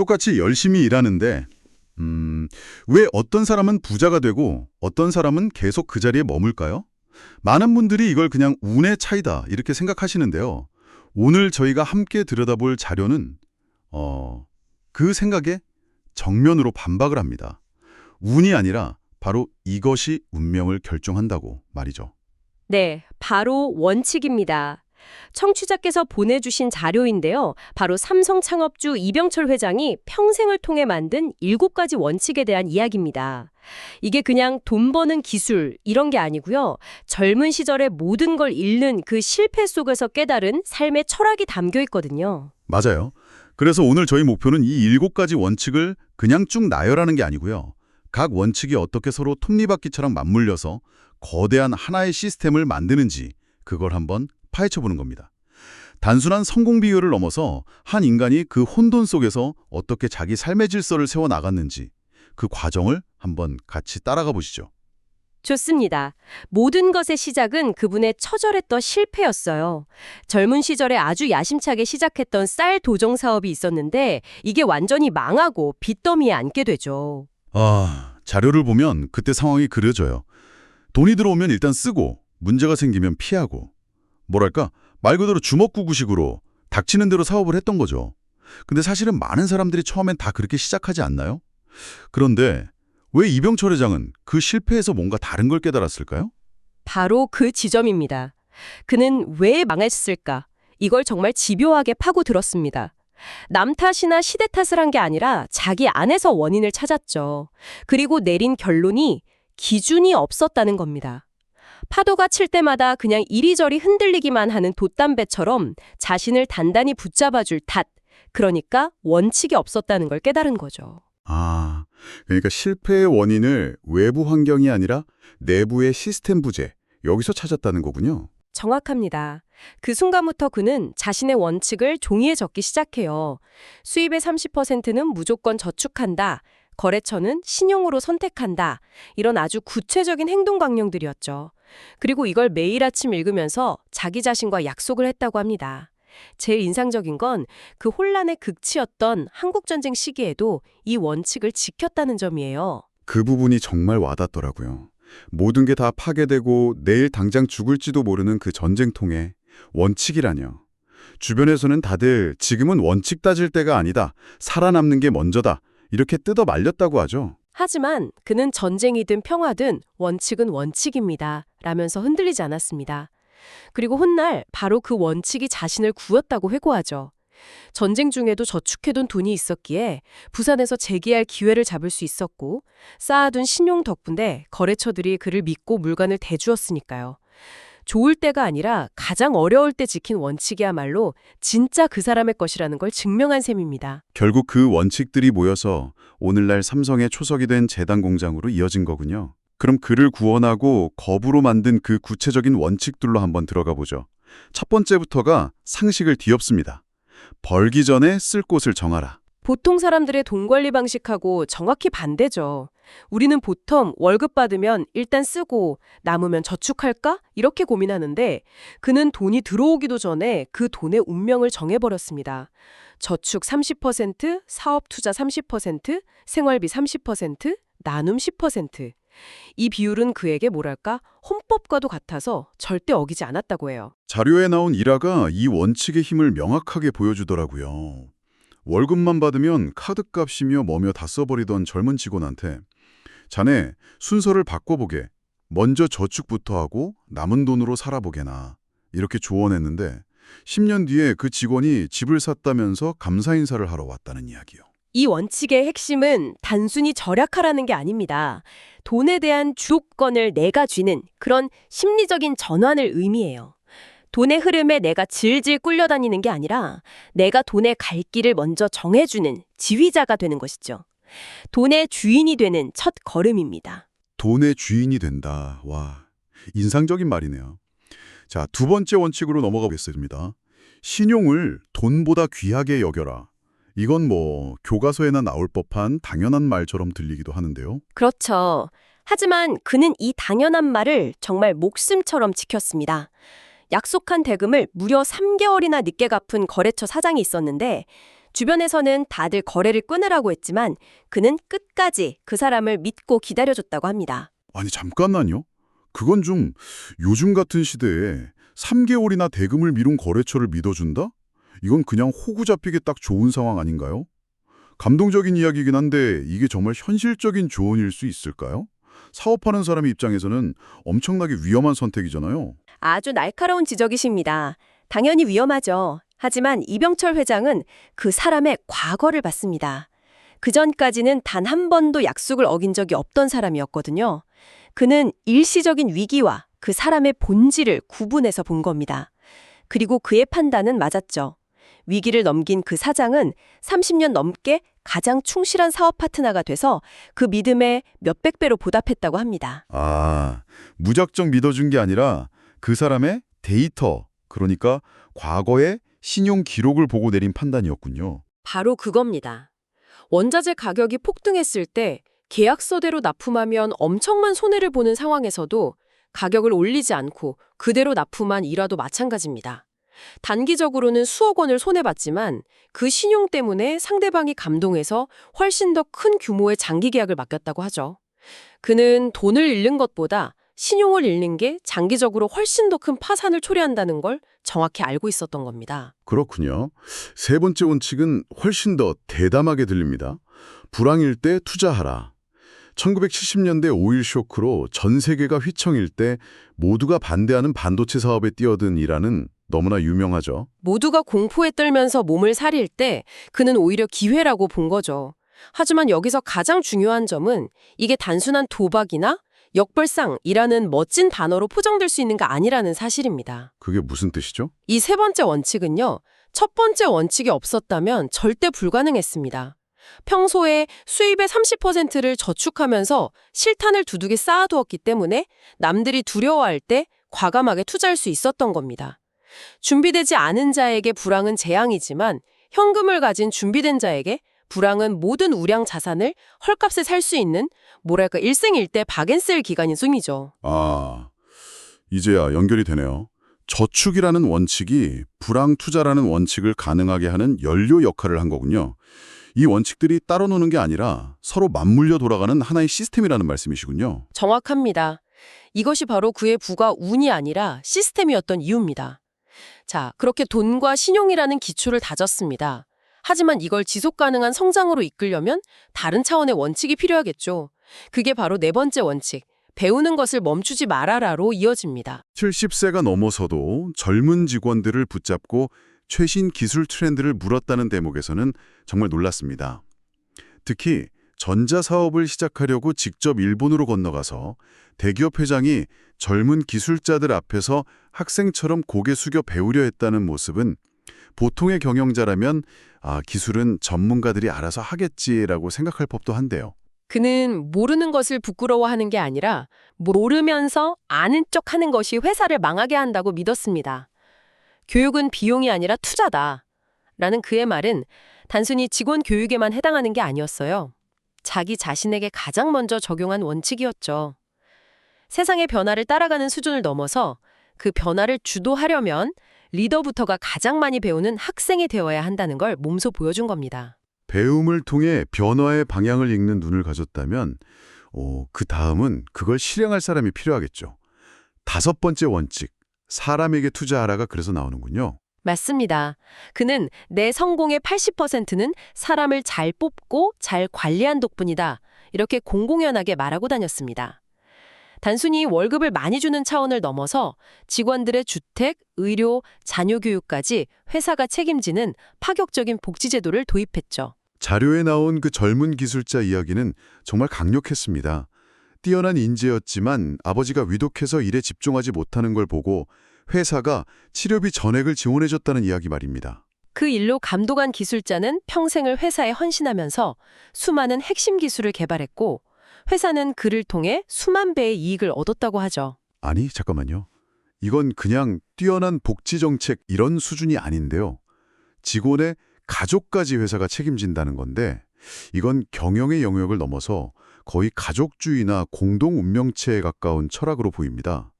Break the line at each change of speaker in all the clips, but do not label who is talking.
똑같이 열심히 일하는데 음, 왜 어떤 사람은 부자가 되고 어떤 사람은 계속 그 자리에 머물까요? 많은 분들이 이걸 그냥 운의 차이다 이렇게 생각하시는데요. 오늘 저희가 함께 들여다볼 자료는 어, 그 생각에 정면으로 반박을 합니다. 운이 아니라 바로 이것이 운명을 결정한다고 말이죠.
네, 바로 원칙입니다. 청취자께서 보내주신 자료인데요. 바로 삼성 창업주 이병철 회장이 평생을 통해 만든 일곱 가지 원칙에 대한 이야기입니다. 이게 그냥 돈 버는 기술 이런 게 아니고요. 젊은 시절에 모든 걸 잃는 그 실패 속에서 깨달은 삶의 철학이 담겨 있거든요.
맞아요. 그래서 오늘 저희 목표는 이 일곱 가지 원칙을 그냥 쭉 나열하는 게 아니고요. 각 원칙이 어떻게 서로 톱니바퀴처럼 맞물려서 거대한 하나의 시스템을 만드는지 그걸 한번 파헤쳐보는 겁니다. 단순한 성공 비율을 넘어서 한 인간이 그 혼돈 속에서 어떻게 자기 삶의 질서를 세워나갔는지 그 과정을 한번 같이 따라가 보시죠.
좋습니다. 모든 것의 시작은 그분의 처절했던 실패였어요. 젊은 시절에 아주 야심차게 시작했던 쌀 도정 사업이 있었는데 이게 완전히 망하고 빚더미에 앉게 되죠.
아, 자료를 보면 그때 상황이 그려져요. 돈이 들어오면 일단 쓰고 문제가 생기면 피하고 뭐랄까 말 그대로 주먹구구식으로 닥치는 대로 사업을 했던 거죠. 근데 사실은 많은 사람들이 처음엔 다 그렇게 시작하지 않나요? 그런데 왜 이병철 회장은 그 실패에서 뭔가 다른 걸 깨달았을까요?
바로 그 지점입니다. 그는 왜 망했을까? 이걸 정말 집요하게 파고 들었습니다. 남 탓이나 시대 탓을 한 게 아니라 자기 안에서 원인을 찾았죠. 그리고 내린 결론이 기준이 없었다는 겁니다. 파도가 칠 때마다 그냥 이리저리 흔들리기만 하는 돛담배처럼 자신을 단단히 붙잡아줄 탓, 그러니까 원칙이 없었다는 걸 깨달은 거죠.
아, 그러니까 실패의 원인을 외부 환경이 아니라 내부의 시스템 부재, 여기서 찾았다는 거군요.
정확합니다. 그 순간부터 그는 자신의 원칙을 종이에 적기 시작해요. 수입의 30%는 무조건 저축한다. 거래처는 신용으로 선택한다. 이런 아주 구체적인 행동 강령들이었죠. 그리고 이걸 매일 아침 읽으면서 자기 자신과 약속을 했다고 합니다. 제일 인상적인 건 그 혼란의 극치였던 한국전쟁 시기에도 이 원칙을 지켰다는 점이에요.
그 부분이 정말 와닿더라고요. 모든 게 다 파괴되고 내일 당장 죽을지도 모르는 그 전쟁통에 원칙이라뇨. 주변에서는 다들 지금은 원칙 따질 때가 아니다. 살아남는 게 먼저다. 이렇게 뜯어 말렸다고 하죠.
하지만 그는 전쟁이든 평화든 원칙은 원칙입니다. 라면서 흔들리지 않았습니다. 그리고 훗날 바로 그 원칙이 자신을 구웠다고 회고하죠. 전쟁 중에도 저축해둔 돈이 있었기에 부산에서 재기할 기회를 잡을 수 있었고 쌓아둔 신용 덕분에 거래처들이 그를 믿고 물건을 대주었으니까요. 좋을 때가 아니라 가장 어려울 때 지킨 원칙이야말로 진짜 그 사람의 것이라는 걸 증명한 셈입니다.
결국 그 원칙들이 모여서 오늘날 삼성의 초석이 된 재단 공장으로 이어진 거군요. 그럼 그를 구원하고 겁으로 만든 그 구체적인 원칙들로 한번 들어가 보죠. 첫 번째부터가 상식을 뒤엎습니다. 벌기 전에 쓸 곳을 정하라.
보통 사람들의 돈 관리 방식하고 정확히 반대죠. 우리는 보통 월급 받으면 일단 쓰고 남으면 저축할까? 이렇게 고민하는데 그는 돈이 들어오기도 전에 그 돈의 운명을 정해버렸습니다. 저축 30%, 사업 투자 30%, 생활비 30%, 나눔 10%. 이 비율은 그에게 뭐랄까 헌법과도 같아서 절대 어기지 않았다고 해요.
자료에 나온 일화가 이 원칙의 힘을 명확하게 보여주더라고요. 월급만 받으면 카드값이며 뭐며 다 써버리던 젊은 직원한테 자네 순서를 바꿔보게 먼저 저축부터 하고 남은 돈으로 살아보게나 이렇게 조언했는데 10년 뒤에 그 직원이 집을 샀다면서 감사 인사를 하러 왔다는 이야기요.
이 원칙의 핵심은 단순히 절약하라는 게 아닙니다. 돈에 대한 주도권을 내가 쥐는 그런 심리적인 전환을 의미해요. 돈의 흐름에 내가 질질 끌려다니는 게 아니라 내가 돈의 갈 길을 먼저 정해주는 지휘자가 되는 것이죠. 돈의 주인이 되는 첫 걸음입니다.
돈의 주인이 된다. 와, 인상적인 말이네요. 자, 두 번째 원칙으로 넘어가 보겠습니다. 신용을 돈보다 귀하게 여겨라. 이건 뭐 교과서에나 나올 법한 당연한 말처럼 들리기도 하는데요.
그렇죠. 하지만 그는 이 당연한 말을 정말 목숨처럼 지켰습니다. 약속한 대금을 무려 3개월이나 늦게 갚은 거래처 사장이 있었는데
주변에서는 다들 거래를 끊으라고 했지만 그는 끝까지 그 사람을 믿고 기다려줬다고 합니다.
아니 잠깐만요. 그건 좀 요즘 같은 시대에 3개월이나 대금을 미룬 거래처를 믿어준다? 이건 그냥 호구 잡히기 딱 좋은 상황 아닌가요? 감동적인 이야기이긴 한데 이게 정말 현실적인 조언일 수 있을까요? 사업하는 사람 입장에서는 엄청나게 위험한 선택이잖아요.
아주 날카로운 지적이십니다. 당연히 위험하죠. 하지만 이병철 회장은 그 사람의 과거를 봤습니다. 그 전까지는 단 한 번도 약속을 어긴 적이 없던 사람이었거든요. 그는 일시적인 위기와 그 사람의 본질을 구분해서 본 겁니다. 그리고 그의 판단은 맞았죠. 위기를 넘긴 그 사장은 30년 넘게 가장 충실한 사업 파트너가 돼서 그 믿음에 몇백 배로 보답했다고 합니다.
아, 무작정 믿어준 게 아니라 그 사람의 데이터, 그러니까 과거의 신용 기록을 보고 내린 판단이었군요.
바로 그겁니다. 원자재 가격이 폭등했을 때 계약서대로 납품하면 엄청난 손해를 보는 상황에서도 가격을 올리지 않고 그대로 납품한 일화도 마찬가지입니다. 단기적으로는 수억 원을 손해봤지만 그 신용 때문에 상대방이 감동해서 훨씬 더 큰 규모의 장기 계약을 맡겼다고 하죠. 그는 돈을 잃는 것보다 신용을 잃는 게 장기적으로 훨씬 더 큰 파산을 초래한다는 걸 정확히 알고 있었던 겁니다.
그렇군요. 세 번째 원칙은 훨씬 더 대담하게 들립니다. 불황일 때 투자하라. 1970년대 오일 쇼크로 전 세계가 휘청일 때 모두가 반대하는 반도체 사업에 뛰어든 이라는 너무나 유명하죠.
모두가 공포에 떨면서 몸을 사릴 때 그는 오히려 기회라고 본 거죠. 하지만 여기서 가장 중요한 점은 이게 단순한 도박이나 역벌상이라는 멋진 단어로 포장될 수 있는 게 아니라는 사실입니다.
그게 무슨 뜻이죠?
이 세 번째 원칙은요. 첫 번째 원칙이 없었다면 절대 불가능했습니다. 평소에 수입의 30%를 저축하면서 실탄을 두둑이 쌓아두었기 때문에 남들이 두려워할 때 과감하게 투자할 수 있었던 겁니다. 준비되지 않은 자에게 불황은 재앙이지만 현금을 가진 준비된 자에게 불황은 모든 우량 자산을 헐값에 살 수 있는 뭐랄까 일생일대 박앤셀 기간인 셈이죠.
아, 이제야 연결이 되네요. 저축이라는 원칙이 불황 투자라는 원칙을 가능하게 하는 연료 역할을 한 거군요. 이 원칙들이 따로 노는 게 아니라 서로 맞물려 돌아가는 하나의 시스템이라는 말씀이시군요.
정확합니다. 이것이 바로 그의 부가 운이 아니라 시스템이었던 이유입니다. 자, 그렇게 돈과 신용이라는 기초를 다졌습니다. 하지만 이걸 지속 가능한 성장으로 이끌려면 다른 차원의 원칙이 필요하겠죠. 그게 바로 네 번째 원칙, 배우는 것을 멈추지 말아라로 이어집니다.
70세가 넘어서도 젊은 직원들을 붙잡고 최신 기술 트렌드를 물었다는 대목에서는 정말 놀랐습니다. 특히 전자사업을 시작하려고 직접 일본으로 건너가서 대기업 회장이 젊은 기술자들 앞에서 학생처럼 고개 숙여 배우려 했다는 모습은 보통의 경영자라면 아, 기술은 전문가들이 알아서 하겠지라고 생각할 법도 한데요.
그는 모르는 것을 부끄러워하는 게 아니라 모르면서 아는 척 하는 것이 회사를 망하게 한다고 믿었습니다. 교육은 비용이 아니라 투자다. 라는 그의 말은 단순히 직원 교육에만 해당하는 게 아니었어요. 자기 자신에게 가장 먼저 적용한 원칙이었죠. 세상의 변화를 따라가는 수준을 넘어서 그 변화를 주도하려면 리더부터가 가장 많이 배우는 학생이 되어야 한다는 걸 몸소 보여준 겁니다.
배움을 통해 변화의 방향을 읽는 눈을 가졌다면 어, 그 다음은 그걸 실행할 사람이 필요하겠죠. 다섯 번째 원칙, 사람에게 투자하라가 그래서 나오는군요.
맞습니다. 그는 내 성공의 80%는 사람을 잘 뽑고 잘 관리한 덕분이다. 이렇게 공공연하게 말하고 다녔습니다. 단순히 월급을 많이 주는 차원을 넘어서 직원들의 주택, 의료, 자녀 교육까지 회사가 책임지는 파격적인 복지제도를 도입했죠.
자료에 나온 그 젊은 기술자 이야기는 정말 강력했습니다. 뛰어난 인재였지만 아버지가 위독해서 일에 집중하지 못하는 걸 보고 회사가 치료비 전액을 지원해줬다는 이야기 말입니다.
그 일로 감독한 기술자는 평생을 회사에 헌신하면서 수많은 핵심 기술을 개발했고 회사는 그를 통해 수만 배의 이익을 얻었다고 하죠.
아니, 잠깐만요. 이건 그냥 뛰어난 복지 정책 이런 수준이 아닌데요. 직원의 가족까지 회사가 책임진다는 건데 이건 경영의 영역을 넘어서 거의 가족주의나 공동 운명체에 가까운 철학으로 보입니다.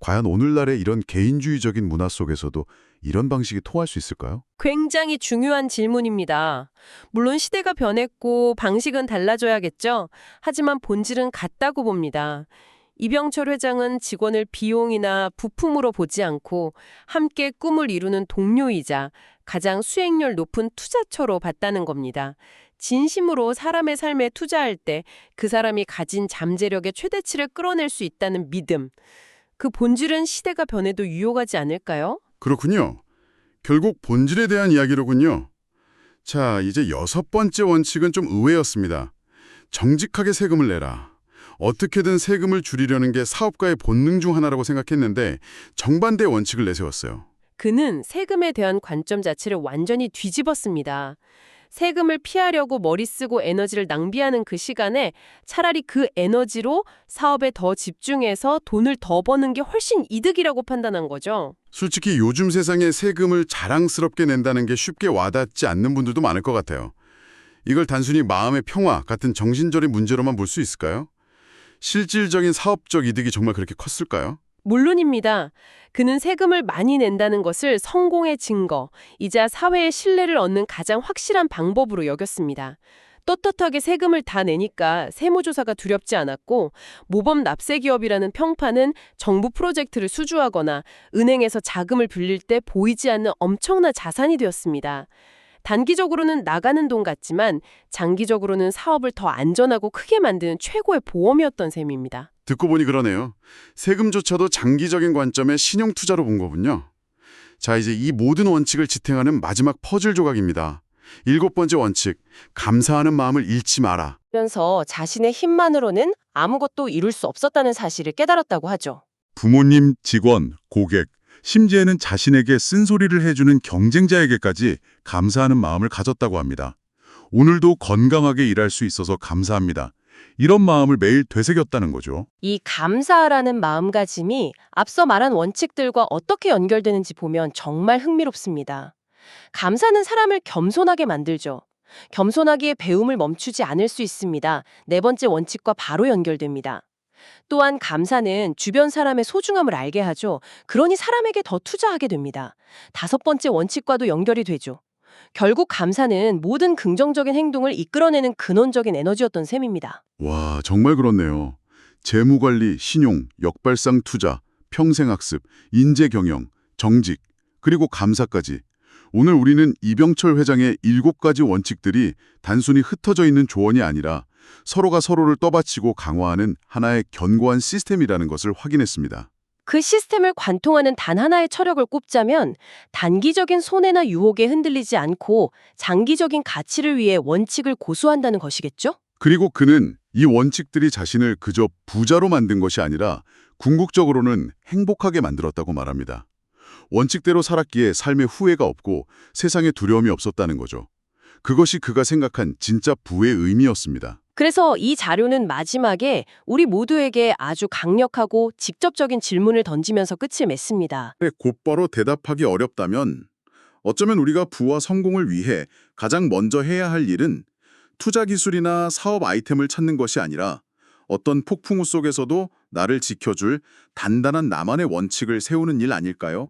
과연 오늘날의 이런 개인주의적인 문화 속에서도 이런 방식이 통할 수 있을까요?
굉장히 중요한 질문입니다. 물론 시대가 변했고 방식은 달라져야겠죠. 하지만 본질은 같다고 봅니다. 이병철 회장은 직원을 비용이나 부품으로 보지 않고 함께 꿈을 이루는 동료이자 가장 수익률 높은 투자처로 봤다는 겁니다. 진심으로 사람의 삶에 투자할 때 그 사람이 가진 잠재력의 최대치를 끌어낼 수 있다는 믿음. 그 본질은 시대가 변해도 유효하지 않을까요?
그렇군요. 결국 본질에 대한 이야기로군요. 자, 이제 여섯 번째 원칙은 좀 의외였습니다. 정직하게 세금을 내라. 어떻게든 세금을 줄이려는 게 사업가의 본능 중 하나라고 생각했는데 정반대 원칙을 내세웠어요.
그는 세금에 대한 관점 자체를 완전히 뒤집었습니다. 세금을 피하려고 머리 쓰고 에너지를 낭비하는 그 시간에 차라리 그 에너지로 사업에 더 집중해서 돈을 더 버는 게 훨씬 이득이라고 판단한 거죠.
솔직히 요즘 세상에 세금을 자랑스럽게 낸다는 게 쉽게 와닿지 않는 분들도 많을 것 같아요. 이걸 단순히 마음의 평화 같은 정신적인 문제로만 볼 수 있을까요? 실질적인 사업적 이득이 정말 그렇게 컸을까요?
물론입니다. 그는 세금을 많이 낸다는 것을 성공의 증거, 이자 사회의 신뢰를 얻는 가장 확실한 방법으로 여겼습니다. 떳떳하게 세금을 다 내니까 세무조사가 두렵지 않았고 모범 납세 기업이라는 평판은 정부 프로젝트를 수주하거나 은행에서 자금을 빌릴 때 보이지 않는 엄청난 자산이 되었습니다. 단기적으로는 나가는 돈 같지만 장기적으로는 사업을 더 안전하고 크게 만드는 최고의 보험이었던 셈입니다.
듣고 보니 그러네요. 세금조차도 장기적인 관점의 신용 투자로 본 거군요. 자, 이제 이 모든 원칙을 지탱하는 마지막 퍼즐 조각입니다. 일곱 번째 원칙, 감사하는 마음을 잃지 마라.
면서 자신의 힘만으로는 아무것도 이룰 수 없었다는 사실을 깨달았다고 하죠.
부모님, 직원, 고객, 심지어는 자신에게 쓴소리를 해주는 경쟁자에게까지 감사하는 마음을 가졌다고 합니다. 오늘도 건강하게 일할 수 있어서 감사합니다. 이런 마음을 매일 되새겼다는 거죠.
이 감사라는 마음가짐이 앞서 말한 원칙들과 어떻게 연결되는지 보면 정말 흥미롭습니다. 감사는 사람을 겸손하게 만들죠. 겸손하기에 배움을 멈추지 않을 수 있습니다. 네 번째 원칙과 바로 연결됩니다. 또한 감사는 주변 사람의 소중함을 알게 하죠. 그러니 사람에게 더 투자하게 됩니다. 다섯 번째 원칙과도 연결이 되죠. 결국 감사는 모든 긍정적인 행동을 이끌어내는 근원적인 에너지였던 셈입니다.
와, 정말 그렇네요. 재무관리, 신용, 역발상 투자, 평생학습, 인재경영, 정직, 그리고 감사까지. 오늘 우리는 이병철 회장의 일곱 가지 원칙들이 단순히 흩어져 있는 조언이 아니라 서로가 서로를 떠받치고 강화하는 하나의 견고한 시스템이라는 것을 확인했습니다.
그 시스템을 관통하는 단 하나의 철학을 꼽자면 단기적인 손해나 유혹에 흔들리지 않고 장기적인 가치를 위해 원칙을 고수한다는 것이겠죠?
그리고 그는 이 원칙들이 자신을 그저 부자로 만든 것이 아니라 궁극적으로는 행복하게 만들었다고 말합니다. 원칙대로 살았기에 삶에 후회가 없고 세상에 두려움이 없었다는 거죠. 그것이 그가 생각한 진짜 부의 의미였습니다.
그래서 이 자료는 마지막에 우리 모두에게 아주 강력하고 직접적인 질문을 던지면서 끝을 맺습니다.
곧바로 대답하기 어렵다면 어쩌면 우리가 부와 성공을 위해 가장 먼저 해야 할 일은 투자 기술이나 사업 아이템을 찾는 것이 아니라 어떤 폭풍우 속에서도 나를 지켜줄 단단한 나만의 원칙을 세우는 일 아닐까요?